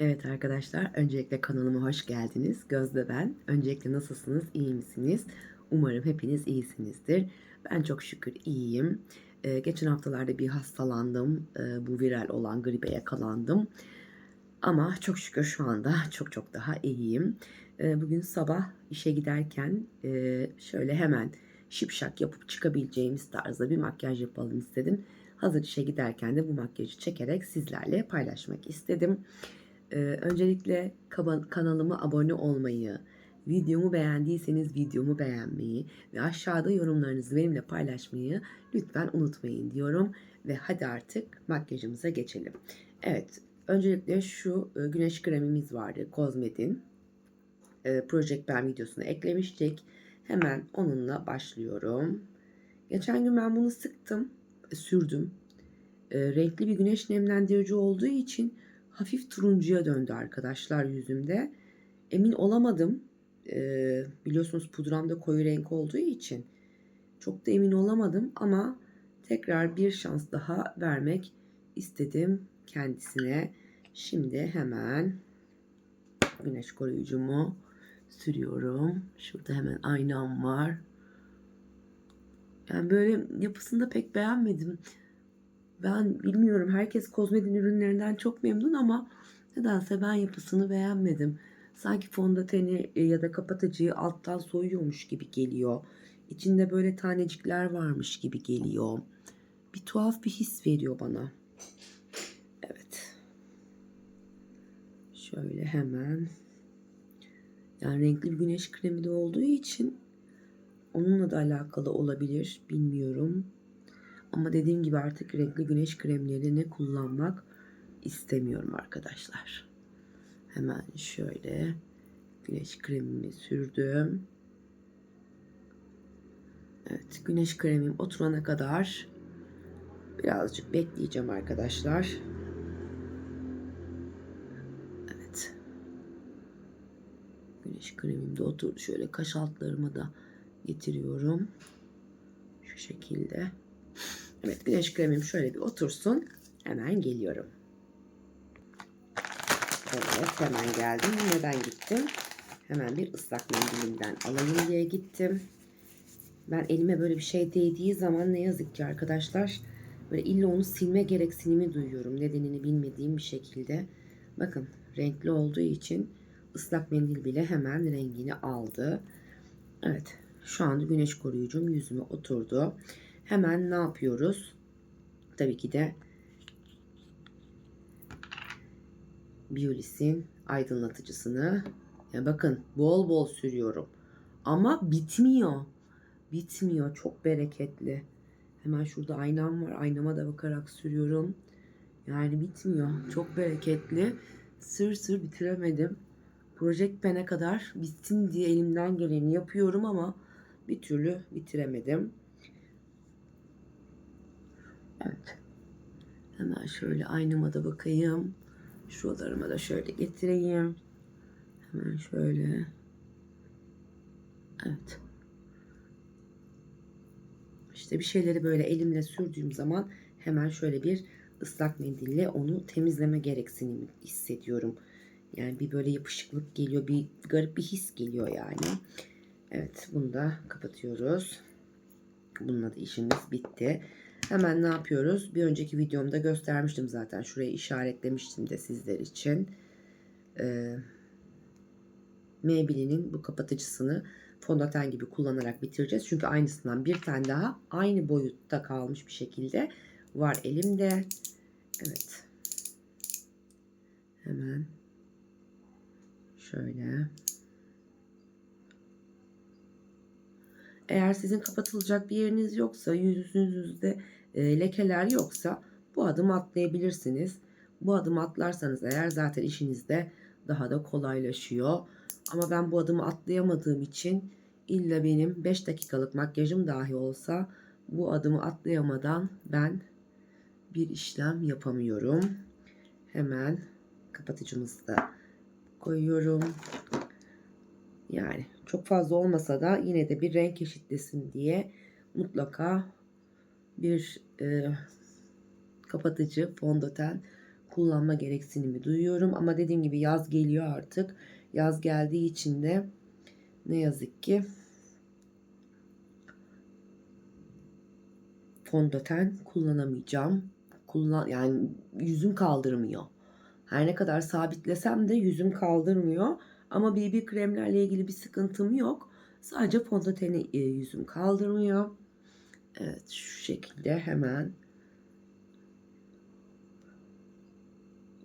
Evet arkadaşlar, öncelikle kanalıma hoş geldiniz. Gözde ben. Öncelikle nasılsınız, iyi misiniz? Umarım hepiniz iyisinizdir. Ben çok şükür iyiyim. Ee, geçen haftalarda bir hastalandım. Ee, bu viral olan gribe yakalandım. Ama çok şükür şu anda çok çok daha iyiyim. Ee, bugün sabah işe giderken e, şöyle hemen şipşak yapıp çıkabileceğimiz tarzda bir makyaj yapalım istedim. Hazır işe giderken de bu makyajı çekerek sizlerle paylaşmak istedim. Ee, öncelikle kanalıma abone olmayı, videomu beğendiyseniz videomu beğenmeyi ve aşağıda yorumlarınızı benimle paylaşmayı lütfen unutmayın diyorum. Ve hadi artık makyajımıza geçelim. Evet, öncelikle şu e, güneş kremimiz vardı Kozmet'in. E, Project Ben videosuna eklemiştik. Hemen onunla başlıyorum. Geçen gün ben bunu sıktım, e, sürdüm. E, renkli bir güneş nemlendirici olduğu için hafif turuncuya döndü arkadaşlar yüzümde. Emin olamadım. Ee, biliyorsunuz pudram da koyu renk olduğu için çok da emin olamadım ama tekrar bir şans daha vermek istedim kendisine. Şimdi hemen güneş koruyucumu sürüyorum. Şurada hemen aynam var. Yani böyle yapısını da pek beğenmedim. Ben bilmiyorum herkes kozmetik ürünlerinden çok memnun ama nedense ben yapısını beğenmedim. Sanki fondöteni e, ya da kapatıcıyı alttan soyuyormuş gibi geliyor. İçinde böyle tanecikler varmış gibi geliyor. Bir tuhaf bir his veriyor bana. Evet. Şöyle hemen. Yani renkli bir güneş kremi de olduğu için onunla da alakalı olabilir. Bilmiyorum. Ama dediğim gibi artık renkli güneş kremlerini kullanmak istemiyorum arkadaşlar. Hemen şöyle güneş kremimi sürdüm. Evet güneş kremim oturana kadar birazcık bekleyeceğim arkadaşlar. Evet. Güneş kremim de oturdu. Şöyle kaş altlarıma da getiriyorum. Şu şekilde. Evet güneş kremim şöyle bir otursun. Hemen geliyorum. Evet hemen geldim. Neden gittim? Hemen bir ıslak mendilimden alayım diye gittim. Ben elime böyle bir şey değdiği zaman ne yazık ki arkadaşlar böyle illa onu silme gereksinimi duyuyorum. Nedenini bilmediğim bir şekilde. Bakın renkli olduğu için ıslak mendil bile hemen rengini aldı. Evet şu anda güneş koruyucum yüzüme oturdu. Hemen ne yapıyoruz? Tabii ki de Biolis'in aydınlatıcısını ya bakın bol bol sürüyorum. Ama bitmiyor. Bitmiyor. Çok bereketli. Hemen şurada aynam var. Aynama da bakarak sürüyorum. Yani bitmiyor. Çok bereketli. Sır sır bitiremedim. Project Pen'e kadar bitsin diye elimden geleni yapıyorum ama bir türlü bitiremedim. Evet. Hemen şöyle aynama da bakayım. Şuralarıma da şöyle getireyim. Hemen şöyle. Evet. İşte bir şeyleri böyle elimle sürdüğüm zaman hemen şöyle bir ıslak mendille onu temizleme gereksinimi hissediyorum. Yani bir böyle yapışıklık geliyor, bir garip bir his geliyor yani. Evet, bunu da kapatıyoruz. Bununla da işimiz bitti. Hemen ne yapıyoruz? Bir önceki videomda göstermiştim zaten. Şuraya işaretlemiştim de sizler için. Ee, Maybelline'in bu kapatıcısını fondöten gibi kullanarak bitireceğiz. Çünkü aynısından bir tane daha aynı boyutta kalmış bir şekilde var elimde. Evet. Hemen şöyle. Eğer sizin kapatılacak bir yeriniz yoksa, yüzünüzde e, lekeler yoksa bu adımı atlayabilirsiniz. Bu adımı atlarsanız eğer zaten işinizde daha da kolaylaşıyor. Ama ben bu adımı atlayamadığım için illa benim 5 dakikalık makyajım dahi olsa bu adımı atlayamadan ben bir işlem yapamıyorum. Hemen kapatıcımızı da koyuyorum. Yani çok fazla olmasa da yine de bir renk eşitlesin diye mutlaka bir e, kapatıcı fondöten kullanma gereksinimi duyuyorum. Ama dediğim gibi yaz geliyor artık. Yaz geldiği için de ne yazık ki fondöten kullanamayacağım. Kullan yani yüzüm kaldırmıyor. Her ne kadar sabitlesem de yüzüm kaldırmıyor. Ama BB kremlerle ilgili bir sıkıntım yok. Sadece fondöteni e, yüzüm kaldırmıyor. Evet şu şekilde hemen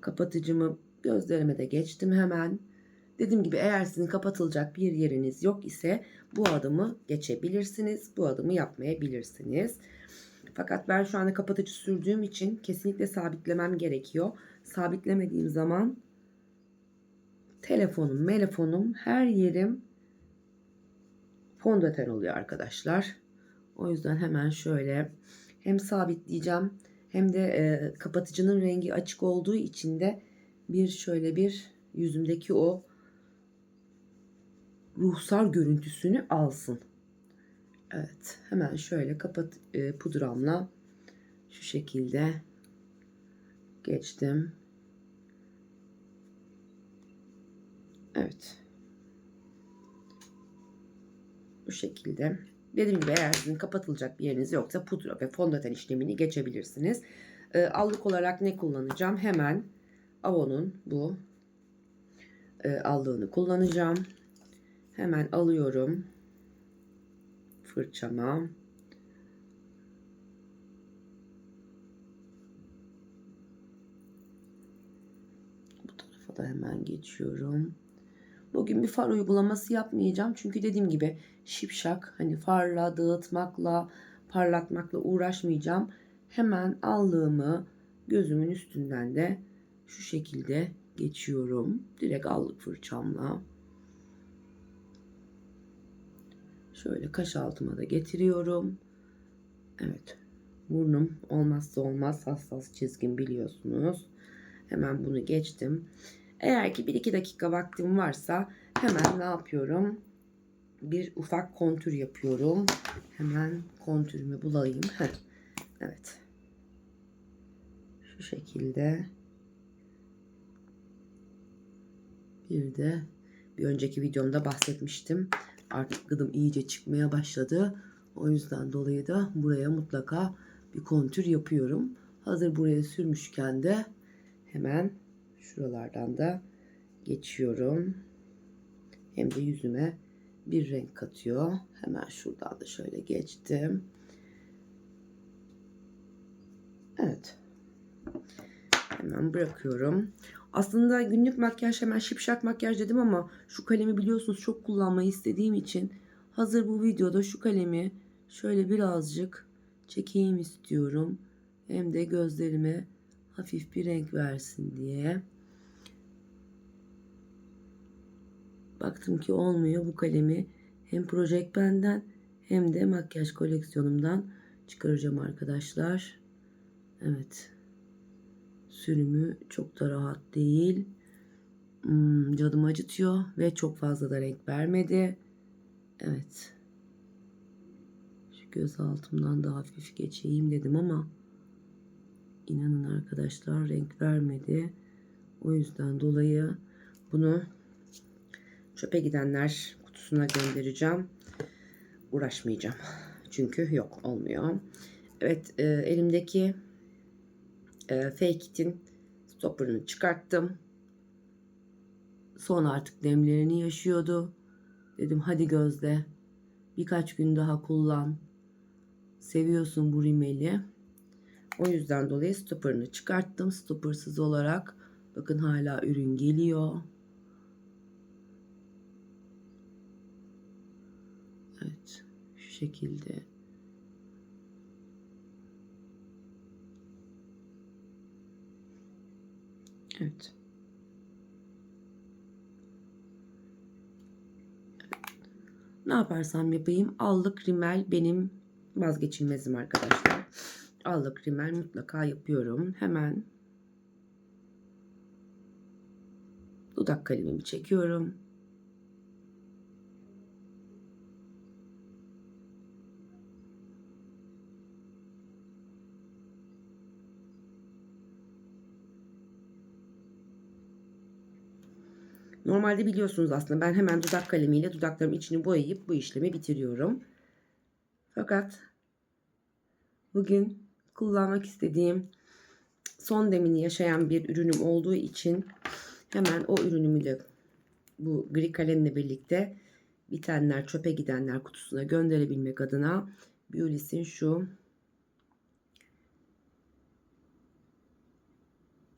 kapatıcımı gözlerime de geçtim hemen. Dediğim gibi eğer sizin kapatılacak bir yeriniz yok ise bu adımı geçebilirsiniz. Bu adımı yapmayabilirsiniz. Fakat ben şu anda kapatıcı sürdüğüm için kesinlikle sabitlemem gerekiyor. Sabitlemediğim zaman telefonum, telefonum, her yerim fondöten oluyor arkadaşlar. O yüzden hemen şöyle hem sabitleyeceğim hem de e, kapatıcının rengi açık olduğu için de bir şöyle bir yüzümdeki o ruhsar görüntüsünü alsın. Evet hemen şöyle kapat e, pudramla şu şekilde geçtim. Evet. Bu şekilde. Dediğim gibi eğer sizin kapatılacak bir yeriniz yoksa pudra ve fondöten işlemini geçebilirsiniz. E, allık olarak ne kullanacağım? Hemen Avon'un bu e, allığını kullanacağım. Hemen alıyorum fırçama. Bu tarafa da hemen geçiyorum. Bugün bir far uygulaması yapmayacağım. Çünkü dediğim gibi şipşak hani farla dağıtmakla parlatmakla uğraşmayacağım. Hemen allığımı gözümün üstünden de şu şekilde geçiyorum. Direkt allık fırçamla. Şöyle kaş altıma da getiriyorum. Evet. Burnum olmazsa olmaz hassas çizgim biliyorsunuz. Hemen bunu geçtim. Eğer ki 1-2 dakika vaktim varsa hemen ne yapıyorum? Bir ufak kontür yapıyorum. Hemen kontürümü bulayım. Heh. Evet. Şu şekilde. Bir de bir önceki videomda bahsetmiştim. Artık gıdım iyice çıkmaya başladı. O yüzden dolayı da buraya mutlaka bir kontür yapıyorum. Hazır buraya sürmüşken de hemen şuralardan da geçiyorum. Hem de yüzüme bir renk katıyor. Hemen şuradan da şöyle geçtim. Evet. Hemen bırakıyorum. Aslında günlük makyaj hemen şipşak makyaj dedim ama şu kalemi biliyorsunuz çok kullanmayı istediğim için hazır bu videoda şu kalemi şöyle birazcık çekeyim istiyorum. Hem de gözlerime hafif bir renk versin diye. Baktım ki olmuyor bu kalemi hem Project Pen'den hem de makyaj koleksiyonumdan çıkaracağım arkadaşlar. Evet sürümü çok da rahat değil. Hmm, canımı acıtıyor ve çok fazla da renk vermedi. Evet. Şu göz altımdan da hafif geçeyim dedim ama inanın arkadaşlar renk vermedi. O yüzden dolayı bunu çöpe gidenler kutusuna göndereceğim. Uğraşmayacağım. Çünkü yok olmuyor. Evet e, elimdeki e, fake it'in stopperını çıkarttım. Son artık demlerini yaşıyordu. Dedim hadi Gözde birkaç gün daha kullan. Seviyorsun bu rimeli. O yüzden dolayı stopperını çıkarttım. Stoppersız olarak bakın hala ürün geliyor. Evet şu şekilde Evet. Ne yaparsam yapayım allık rimel benim vazgeçilmezim arkadaşlar. Allık rimel mutlaka yapıyorum. Hemen dudak kalemimi çekiyorum. Normalde biliyorsunuz aslında ben hemen dudak kalemiyle dudaklarımın içini boyayıp bu işlemi bitiriyorum. Fakat bugün kullanmak istediğim son demini yaşayan bir ürünüm olduğu için hemen o ürünümü de bu gri kalemle birlikte bitenler çöpe gidenler kutusuna gönderebilmek adına Biolis'in şu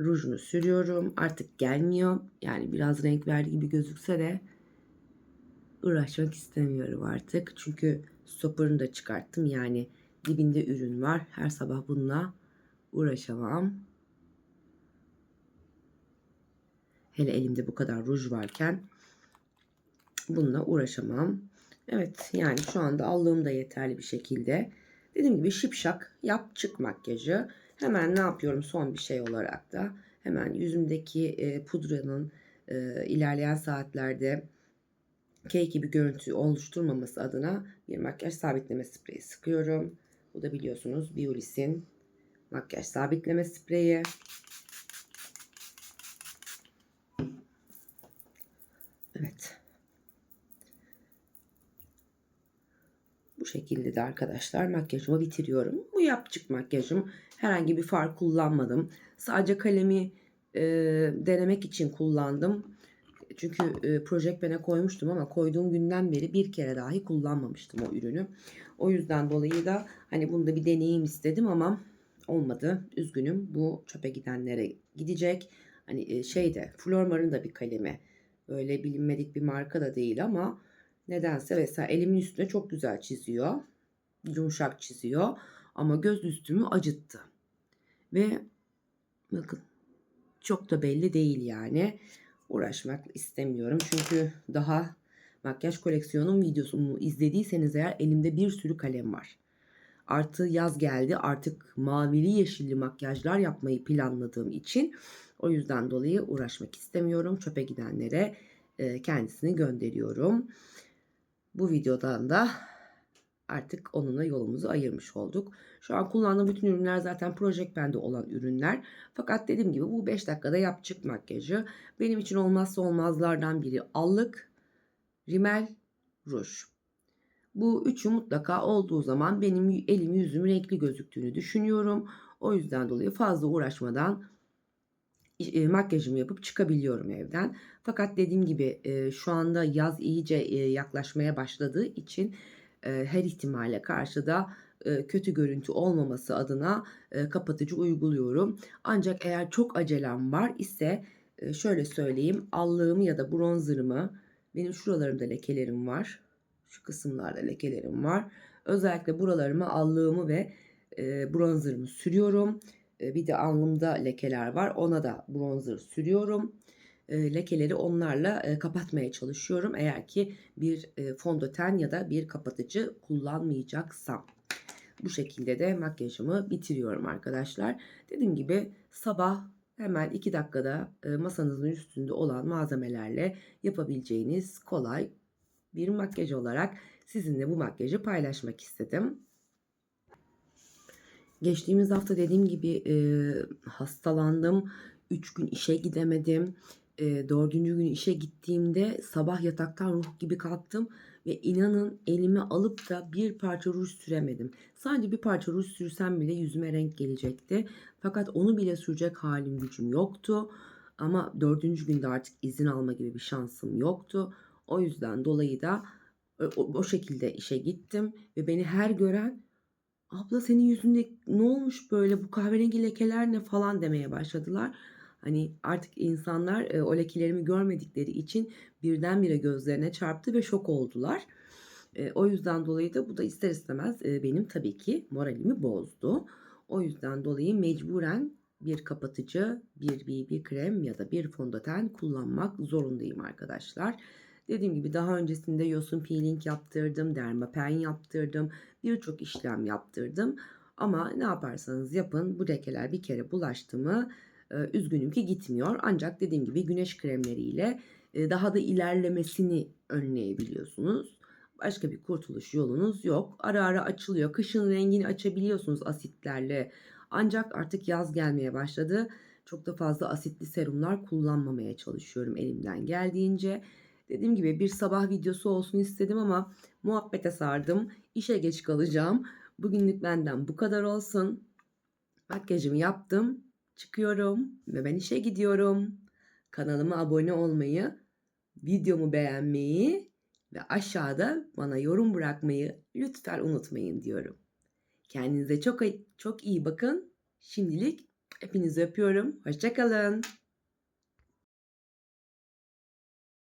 rujunu sürüyorum. Artık gelmiyor. Yani biraz renk verdi gibi gözükse de uğraşmak istemiyorum artık. Çünkü stopper'ını da çıkarttım. Yani dibinde ürün var. Her sabah bununla uğraşamam. Hele elimde bu kadar ruj varken bununla uğraşamam. Evet yani şu anda allığım da yeterli bir şekilde. Dediğim gibi şipşak yap çık makyajı. Hemen ne yapıyorum son bir şey olarak da hemen yüzümdeki e, pudranın e, ilerleyen saatlerde cake gibi görüntü oluşturmaması adına bir makyaj sabitleme spreyi sıkıyorum. Bu da biliyorsunuz Biolis'in makyaj sabitleme spreyi. Evet. Bu şekilde de arkadaşlar makyajımı bitiriyorum. Bu yapçık makyajım. Herhangi bir far kullanmadım. Sadece kalemi e, denemek için kullandım. Çünkü e, Project Pen'e koymuştum ama koyduğum günden beri bir kere dahi kullanmamıştım o ürünü. O yüzden dolayı da hani bunda bir deneyim istedim ama olmadı. Üzgünüm. Bu çöpe gidenlere gidecek. Hani e, şeyde Flormar'ın da bir kalemi. Böyle bilinmedik bir marka da değil ama nedense mesela elimin üstüne çok güzel çiziyor. Yumuşak çiziyor. Ama göz üstümü acıttı. Ve bakın çok da belli değil yani. Uğraşmak istemiyorum. Çünkü daha makyaj koleksiyonum videosunu izlediyseniz eğer elimde bir sürü kalem var. Artı yaz geldi. Artık mavili yeşilli makyajlar yapmayı planladığım için o yüzden dolayı uğraşmak istemiyorum. Çöpe gidenlere kendisini gönderiyorum. Bu videodan da artık onunla yolumuzu ayırmış olduk. Şu an kullandığım bütün ürünler zaten Project Pen'de olan ürünler. Fakat dediğim gibi bu 5 dakikada yap çık makyajı. Benim için olmazsa olmazlardan biri allık, rimel, ruj. Bu üçü mutlaka olduğu zaman benim elim yüzüm renkli gözüktüğünü düşünüyorum. O yüzden dolayı fazla uğraşmadan e, makyajımı yapıp çıkabiliyorum evden. Fakat dediğim gibi e, şu anda yaz iyice e, yaklaşmaya başladığı için her ihtimale karşı da kötü görüntü olmaması adına kapatıcı uyguluyorum. Ancak eğer çok acelem var ise şöyle söyleyeyim allığımı ya da bronzerımı benim şuralarımda lekelerim var. Şu kısımlarda lekelerim var. Özellikle buralarıma allığımı ve bronzerımı sürüyorum. Bir de alnımda lekeler var. Ona da bronzer sürüyorum. Lekeleri onlarla kapatmaya çalışıyorum. Eğer ki bir fondöten ya da bir kapatıcı kullanmayacaksam. Bu şekilde de makyajımı bitiriyorum arkadaşlar. Dediğim gibi sabah hemen 2 dakikada masanızın üstünde olan malzemelerle yapabileceğiniz kolay bir makyaj olarak sizinle bu makyajı paylaşmak istedim. Geçtiğimiz hafta dediğim gibi e, hastalandım. 3 gün işe gidemedim. E, dördüncü gün işe gittiğimde sabah yataktan ruh gibi kalktım. Ve inanın elime alıp da bir parça ruj süremedim. Sadece bir parça ruj sürsem bile yüzüme renk gelecekti. Fakat onu bile sürecek halim gücüm yoktu. Ama dördüncü günde artık izin alma gibi bir şansım yoktu. O yüzden dolayı da o, o şekilde işe gittim. Ve beni her gören abla senin yüzünde ne olmuş böyle bu kahverengi lekeler ne falan demeye başladılar. Hani artık insanlar e, o lekelerimi görmedikleri için birdenbire gözlerine çarptı ve şok oldular. E, o yüzden dolayı da bu da ister istemez e, benim tabii ki moralimi bozdu. O yüzden dolayı mecburen bir kapatıcı, bir BB krem ya da bir fondöten kullanmak zorundayım arkadaşlar. Dediğim gibi daha öncesinde yosun peeling yaptırdım, dermapen yaptırdım, birçok işlem yaptırdım. Ama ne yaparsanız yapın bu lekeler bir kere bulaştı mı e, üzgünüm ki gitmiyor. Ancak dediğim gibi güneş kremleriyle e, daha da ilerlemesini önleyebiliyorsunuz. Başka bir kurtuluş yolunuz yok. Ara ara açılıyor. Kışın rengini açabiliyorsunuz asitlerle. Ancak artık yaz gelmeye başladı Çok da fazla asitli serumlar kullanmamaya çalışıyorum elimden geldiğince. Dediğim gibi bir sabah videosu olsun istedim ama muhabbete sardım. İşe geç kalacağım. Bugünlük benden bu kadar olsun. Makyajımı yaptım. Çıkıyorum ve ben işe gidiyorum. Kanalıma abone olmayı, videomu beğenmeyi ve aşağıda bana yorum bırakmayı lütfen unutmayın diyorum. Kendinize çok çok iyi bakın. Şimdilik hepinizi öpüyorum. Hoşçakalın.